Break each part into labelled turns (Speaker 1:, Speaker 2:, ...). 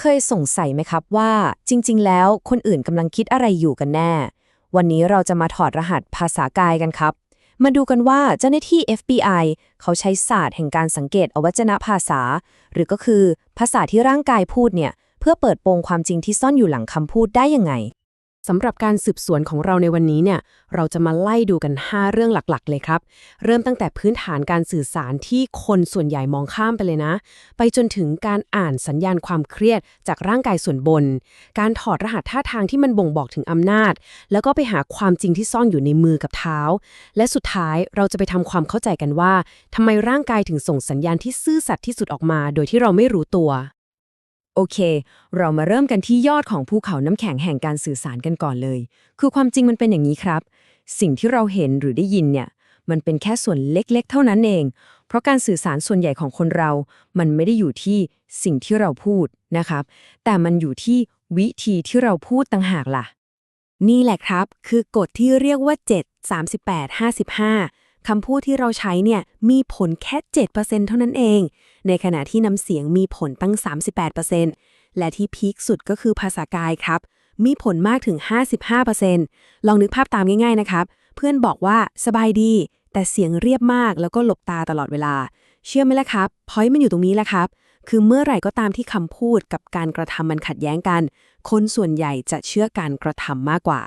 Speaker 1: เคยสงสัยไหมครับว่าจริง ๆ แล้วคนอื่นกำลังคิดอะไรอยู่กันแน่ วันนี้เราจะมาถอดรหัสภาษากายกันครับ มาดูกันว่าเจ้าหน้าที่ FBI เขาใช้ศาสตร์แห่งการสังเกตอวัจนภาษา หรือก็คือภาษาที่ร่างกายพูดเนี่ย เพื่อเปิดโปงความจริงที่ซ่อนอยู่หลังคำพูดได้ยังไง
Speaker 2: สำหรับการสืบสวนของเราในวันนี้เนี่ย เราจะมาไล่ดูกัน 5 เรื่องหลักๆ เลยครับ เริ่มตั้งแต่พื้นฐานการสื่อสารที่คนส่วนใหญ่มองข้ามไปเลยนะ ไปจนถึงการอ่านสัญญาณความเครียดจากร่างกายส่วนบน การถอดรหัสท่าทางที่มันบ่งบอกถึงอำนาจ แล้วก็ไปหาความจริงที่ซ่อนอยู่ในมือกับเท้า และสุดท้ายเราจะไปทำความเข้าใจกันว่าทำไมร่างกายถึงส่งสัญญาณที่ซื่อสัตย์ที่สุดออกมา โดยที่เราไม่รู้ตัว
Speaker 1: โอเค เรามาเริ่มกันที่ยอดของภูเขาน้ำแข็งแห่งการสื่อสารกันก่อนเลย คือความจริงมันเป็นอย่างนี้ครับ สิ่งที่เราเห็นหรือได้ยินเนี่ย มันเป็นแค่ส่วนเล็กๆ เท่านั้นเอง เพราะการสื่อสารส่วนใหญ่ของคนเรา มันไม่ได้อยู่ที่สิ่งที่เราพูดนะครับ แต่มันอยู่ที่วิธีที่เราพูดต่างหากล่ะ นี่แหละครับ คือกฎที่เรียกว่า 7 38 55 คำพูดที่เราใช้เนี่ยมีผลแค่ 7%เท่านั้นเอง ในขณะที่น้ำเสียงมีผลตั้ง 38%และที่พีคสุดก็คือภาษากายครับ มีผลมากถึง 55%ลองนึกภาพตามง่ายๆนะครับ เพื่อนบอกว่าสบายดี แต่เสียงเรียบมากแล้วก็หลบตาตลอดเวลา เชื่อไหมล่ะครับพอยต์มันอยู่ตรงนี้แหละครับคือเมื่อไหร่ก็ตามที่คำพูดกับการกระทำมันขัดแย้งกัน คนส่วนใหญ่จะเชื่อการกระทำมากกว่า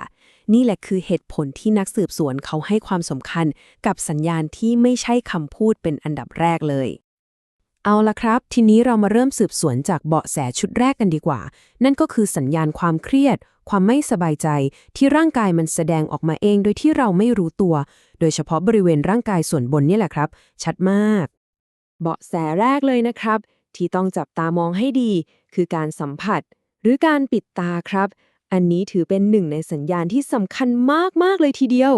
Speaker 1: นี่แหละคือเหตุผลที่นักสืบสวนเขาให้ความสำคัญกับสัญญาณที่ไม่ใช่คำพูดเป็นอันดับแรกเลย เอาละครับ ทีนี้เรามาเริ่มสืบสวนจากเบาะแสชุดแรกกันดีกว่า นั่นก็คือสัญญาณความเครียด ความไม่สบายใจ ที่ร่างกายมันแสดงออกมาเองโดยที่เราไม่รู้ตัว โดยเฉพาะบริเวณร่างกายส่วนบนนี่แหละครับ ชัดมาก เบาะแสแรกเลยนะครับ ที่ต้องจับตามองให้ดี คือการสัมผัส หรือการปิดตาครับ อันนี้ถือเป็นหนึ่งในสัญญาณที่สำคัญมาก ๆ เลยทีเดียว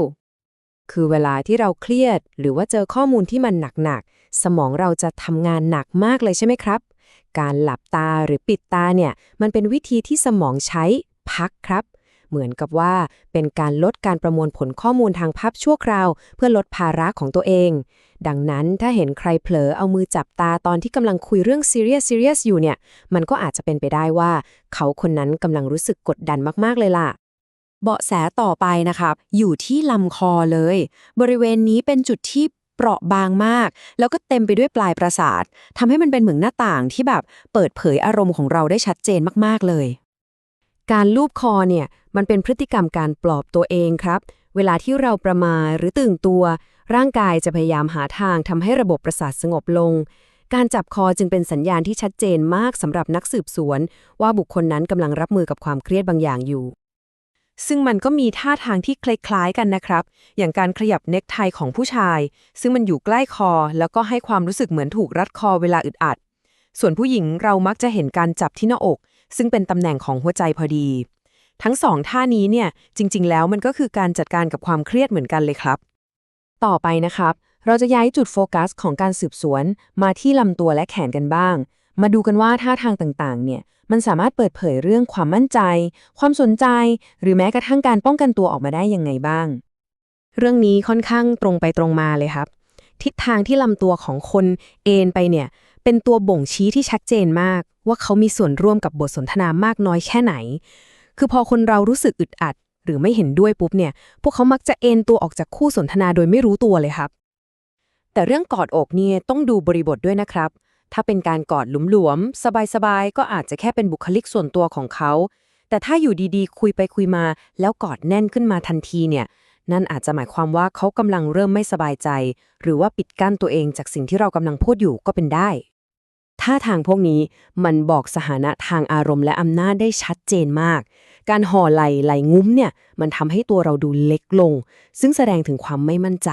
Speaker 1: คือเวลาที่เราเครียด หรือว่าเจอข้อมูลที่มันหนัก ๆ สมองเราจะทำงานหนักมากเลยใช่ไหมครับ การหลับตาหรือปิดตาเนี่ย มันเป็นวิธีที่สมองใช้พักครับ เหมือนกับว่าเป็นการลดการประมวลผลข้อมูลทางภาพชั่วคราว เพื่อลดภาระของตัวเอง ดังนั้นถ้าเห็นใครเผลอเอามือจับตาตอนที่กำลังคุยเรื่อง serious serious อยู่เนี่ย มันก็อาจจะเป็นไปได้ว่า เขาคนนั้นกำลังรู้สึกกดดันมากๆเลยล่ะเบาะแสต่อไปนะครับ อยู่ที่ลำคอเลย บริเวณนี้เป็นจุดที่เปราะบางมาก แล้วก็เต็มไปด้วยปลายประสาททำให้มันเป็นเหมือนหน้าต่างที่แบบเปิดเผยอารมณ์ของเราได้ชัดเจนมากๆเลย การลูบคอเนี่ยมันเป็นพฤติกรรมการปลอบตัวเองครับ เวลาที่เราประมาหรือตื่นตัว ร่างกายจะพยายามหาทางทำให้ระบบประสาทสงบลง การจับคอจึงเป็นสัญญาณที่ชัดเจนมากสำหรับนักสืบสวน ว่าบุคคลนั้นกำลังรับมือกับความเครียดบางอย่างอยู่ ซึ่งมันก็มีท่าทางที่คล้ายๆกันนะครับ อย่างการขยับเน็กไทของผู้ชาย ซึ่งมันอยู่ใกล้คอ แล้วก็ให้ความรู้สึกเหมือนถูกรัดคอเวลาอึดอัด ส่วนผู้หญิงเรามักจะเห็นการจับที่หน้าอก ซึ่งเป็นตำแหน่งของหัวใจพอดี ทั้งสองท่านี้เนี่ยจริง ๆ แล้วมันก็คือการจัดการกับความเครียดเหมือนกันเลยครับ ต่อไปนะครับ เราจะย้ายจุดโฟกัสของการสืบสวน มาที่ลำตัวและแขนกันบ้าง มาดูกันว่าท่าทางต่างๆ เนี่ยมันสามารถเปิดเผยเรื่องความมั่นใจ ความสนใจ หรือแม้กระทั่งการป้องกันตัวออกมาได้ยังไงบ้าง เรื่องนี้ค่อนข้างตรงไปตรงมาเลยครับ ทิศทางที่ลำตัวของคนเอนไปเนี่ย เป็นตัวบ่งชี้ที่ชัดเจนมาก ว่าเขามีส่วนร่วมกับบทสนทนามากน้อยแค่ไหน คือพอคนเรารู้สึกอึดอัด หรือไม่เห็นด้วยปุ๊บเนี่ย พวกเขามักจะเอนตัวออกจากคู่สนทนาโดยไม่รู้ตัวเลยครับ แต่เรื่องกอดอกเนี่ยต้องดูบริบทด้วยนะครับ ถ้าเป็นการกอดหลวมๆสบายๆก็อาจจะแค่เป็นบุคลิกส่วนตัวของเขาแต่ถ้าอยู่ดีๆ คุยไปคุยมา แล้วกอดแน่นขึ้นมาทันทีเนี่ย นั่นอาจจะหมายความว่าเขากำลังเริ่มไม่สบายใจ หรือว่าปิดกั้นตัวเองจากสิ่งที่เรากำลังพูดอยู่ก็เป็นได้ท่าทางพวกนี้มันบอกสถานะทางอารมณ์และอำนาจได้ชัดเจนมาก การห่อไหลไหลงุ้มเนี่ยมันทำให้ตัวเราดูเล็กลง ซึ่งแสดงถึงความไม่มั่นใจ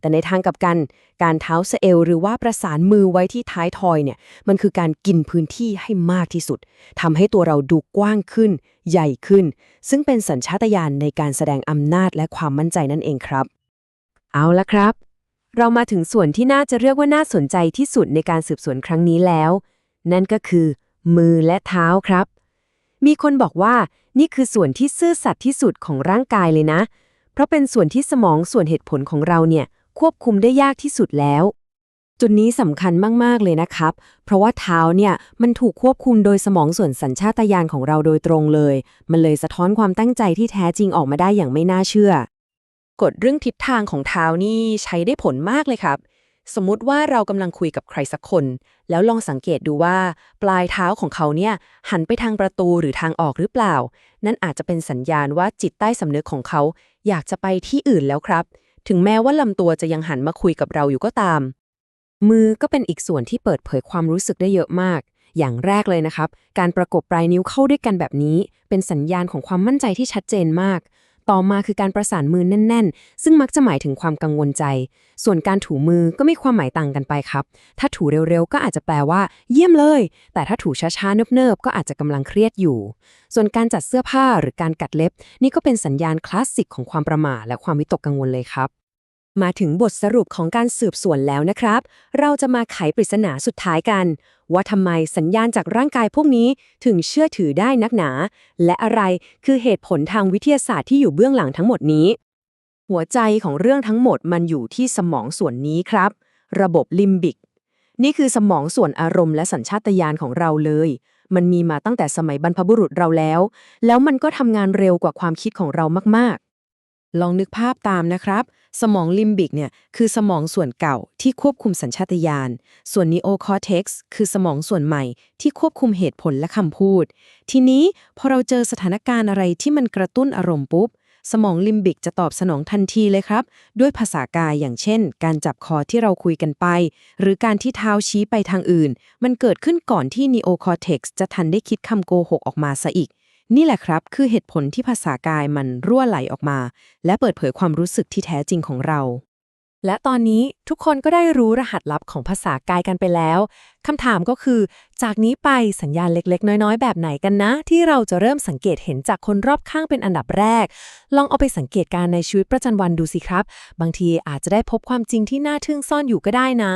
Speaker 1: แต่ในทางกลับกันการเท้าสเอวหรือว่าประสานมือไว้ที่ท้ายทอยเนี่ยมันคือการกินพื้นที่ให้มากที่สุดทำให้ตัวเราดูกว้างขึ้น ใหญ่ขึ้น ซึ่งเป็นสัญชาตญาณในการแสดงอำนาจและความมั่นใจนั่นเองครับ เอาละครับ เรามาถึงส่วนที่น่าจะเรียกว่าน่าสนใจที่สุดในการสืบสวนครั้งนี้แล้ว นั่นก็คือ มือและเท้าครับ มีคนบอกว่านี่คือส่วนที่ซื่อสัตย์ที่สุดของร่างกายเลยนะ เพราะเป็นส่วนที่สมองส่วนเหตุผลของเราเนี่ยควบคุมได้ยากที่สุดแล้ว จุดนี้สำคัญมาก ๆ เลยนะครับ เพราะว่าเท้าเนี่ยมันถูกควบคุมโดยสมองส่วนสัญชาตญาณของเราโดยตรงเลย มันเลยสะท้อนความตั้งใจที่แท้จริงออกมาได้อย่างไม่น่าเชื่อ
Speaker 2: กฎเรื่องทิศทางของเท้านี่ใช้ได้ผลมากเลยครับ สมมุติว่าเรากำลังคุยกับใครสักคน แล้วลองสังเกตดูว่า ปลายเท้าของเขาเนี่ย หันไปทางประตูหรือทางออกหรือเปล่า นั่นอาจจะเป็นสัญญาณว่าจิตใต้สำนึกของเขา อยากจะไปที่อื่นแล้วครับ ถึงแม้ว่าลำตัวจะยังหันมาคุยกับเราอยู่ก็ตาม
Speaker 1: มือก็เป็นอีกส่วนที่เปิดเผยความรู้สึกได้เยอะมาก อย่างแรกเลยนะครับ การประกบปลายนิ้วเข้าด้วยกันแบบนี้ เป็นสัญญาณของความมั่นใจที่ชัดเจนมาก ต่อมาคือการประสานมือแน่น ๆ ซึ่งมักจะหมายถึงความกังวลใจ ส่วนการถูมือก็มีความหมายต่างกันไปครับ ถ้าถูเร็วๆ ก็อาจจะแปลว่า เยี่ยมเลย แต่ถ้าถูช้าๆ เนิบๆ ก็อาจจะกำลังเครียดอยู่ ส่วนการจัดเสื้อผ้าหรือการกัดเล็บ นี่ก็เป็นสัญญาณคลาสสิกของความประหม่าและความวิตกกังวลเลยครับ มาถึงบทสรุปของการสืบสวนแล้วนะครับ เราจะมาไขปริศนาสุดท้ายกัน ว่าทำไมสัญญาณจากร่างกายพวกนี้ถึงเชื่อถือได้นักหนา และอะไรคือเหตุผลทางวิทยาศาสตร์ที่อยู่เบื้องหลังทั้งหมดนี้ หัวใจของเรื่องทั้งหมดมันอยู่ที่สมองส่วนนี้ครับ ระบบลิมบิก นี่คือสมองส่วนอารมณ์และสัญชาตญาณของเราเลย มันมีมาตั้งแต่สมัยบรรพบุรุษเราแล้ว แล้วมันก็ทำงานเร็วกว่าความคิดของเรามาก
Speaker 2: ลองนึกภาพตามนะครับ สมองลิมบิกเนี่ยคือสมองส่วนเก่าที่ควบคุมสัญชาตญาณ ส่วนนีโอคอร์เท็กซ์คือสมองส่วนใหม่ที่ควบคุมเหตุผลและคำพูด ทีนี้พอเราเจอสถานการณ์อะไรที่มันกระตุ้นอารมณ์ปุ๊บ สมองลิมบิกจะตอบสนองทันทีเลยครับ ด้วยภาษากายอย่างเช่น การจับคอที่เราคุยกันไป หรือการที่เท้าชี้ไปทางอื่น มันเกิดขึ้นก่อนที่นีโอคอร์เท็กซ์จะทันได้คิดคำโกหกออกมาซะอีก นี่แหละครับ คือเหตุผลที่ภาษากายมันรั่วไหลออกมา และเปิดเผยความรู้สึกที่แท้จริงของเรา และตอนนี้ทุกคนก็ได้รู้รหัสลับของภาษากายกันไปแล้วคำถามก็คือ จากนี้ไปสัญญาณเล็ก ๆ น้อยๆ แบบไหนกันนะ ที่เราจะเริ่มสังเกตเห็นจากคนรอบข้างเป็นอันดับแรก ลองเอาไปสังเกตการณ์ในชีวิตประจำวันดูสิครับ บางทีอาจจะได้พบความจริงที่น่าทึ่งซ่อนอยู่ก็ได้นะ